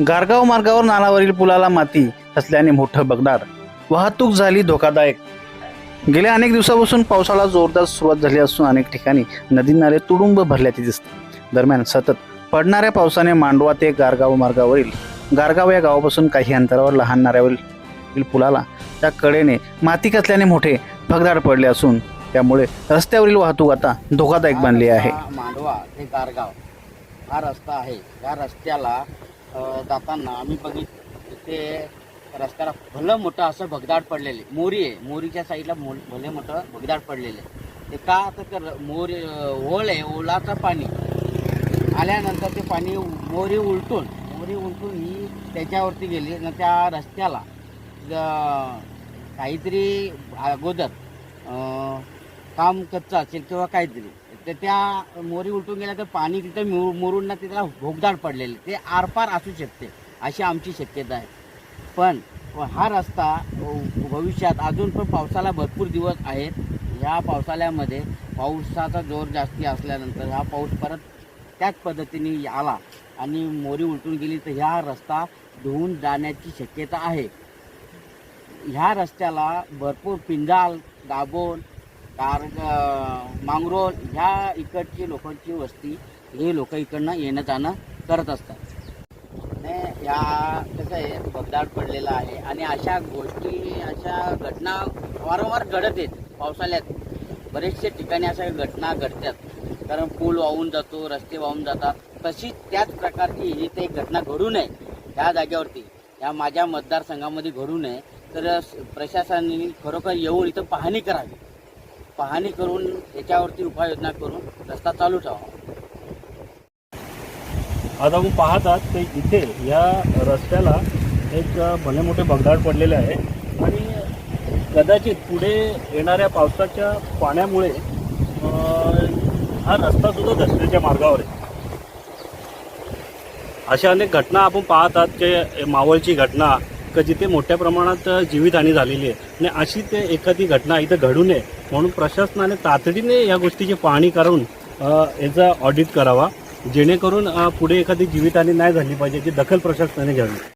गारगाव मार्गावर नालावरील पुलाला माती असल्याने मोठं बगदार. वाहतूक झाली धोकादायक. गेल्या अनेक दिवसापासून पावसाळा जोरदार सुरुवात झाली असून अनेक ठिकाणी नदी नाले तुडुंब भरल्याचे दिसते. दरम्यान सतत पडणाऱ्या पावसाने मांडवा ते गारगाव मार्गावरील गारगाव या गावापासून काही अंतरावर लहान नाऱ्यावरील पुलाला त्या कडेने माती कसल्याने मोठे भगदाड पडले असून त्यामुळे रस्त्यावरील वाहतूक आता धोकादायक बनली आहे. मांडवा ते गारगाव. हा रस्ता आहे. या रस्त्याला जाताना आम्ही बघित ते रस्त्याला भलं मोठं असं भगदाड पडलेले. मोरी आहे. मोरीच्या साईडला मो भले मोठं भगदाड पडलेले. ते का तर मोरी ओल आहे ओलाचं पाणी. आल्यानंतर ते पाणी मोरी उलटून मोरी उलटून ही त्याच्यावरती गेली न त्या रस्त्याला काहीतरी अगोदर काम कच्चं असेल किंवा काहीतरी. तर त्या मोरी उलटून गेल्या तर पाणी तिथं मुर मुरून ना तिथला भोगदाड पडलेले. ते आरपार असू शकते अशी आमची शक्यता आहे. पण हा रस्ता भविष्यात अजून पण पावसाला भरपूर दिवस आहेत. ह्या पावसाळ्यामध्ये पावसाचा जोर जास्ती असल्यानंतर हा पाऊस परत त्याच पद्धतीने आला आणि मोरी उलटून गेली तर ह्या रस्ता धुवून जाण्याची शक्यता आहे. ह्या रस्त्याला भरपूर पिंजाल दाबोन कार मांगरोल ह्या इकडची लोकांची वस्ती हे लोक इकडनं येणं जाणं करत असतात. या कसं आहे भगदाड पडलेला आहे. आणि अशा गोष्टी अशा घटना वारंवार घडत आहेत पावसाळ्यात. बरेचसे ठिकाणी अशा घटना घडतात. कारण पूल वाहून जातो रस्ते वाहून जातात. तशी त्याच प्रकारची ही ते घटना घडू नये ह्या जागेवरती. या माझ्या मतदारसंघामध्ये घडू नये. तर प्रशासनाने खरोखर येऊन इथं पाहणी करावी. पाहणी करून याच्यावरती उपाययोजना करून रस्ता चालू ठेवा. आज आपण पाहत आहात ते इथे या रस्त्याला एक भले मोठे भगदाड पडलेले आहे. आणि कदाचित पुढे येणाऱ्या पावसाच्या पाण्यामुळे हा रस्ता सुद्धा धसण्याच्या मार्गावर आहे. अशा अनेक घटना आपण पाहत आहात की मावळची घटना का जिथे मोठ्या प्रमाणात जीवितहानी झालेली आहे. आणि अशी ते एखादी घटना इथं घडू नये म्हणून प्रशासनाने तातडीने या गोष्टीची पाहणी करून याचा ऑडिट करावा जेणेकरून पुढे एखादी जीवितहानी नाही झाली पाहिजे याची दखल प्रशासनाने घ्यावी.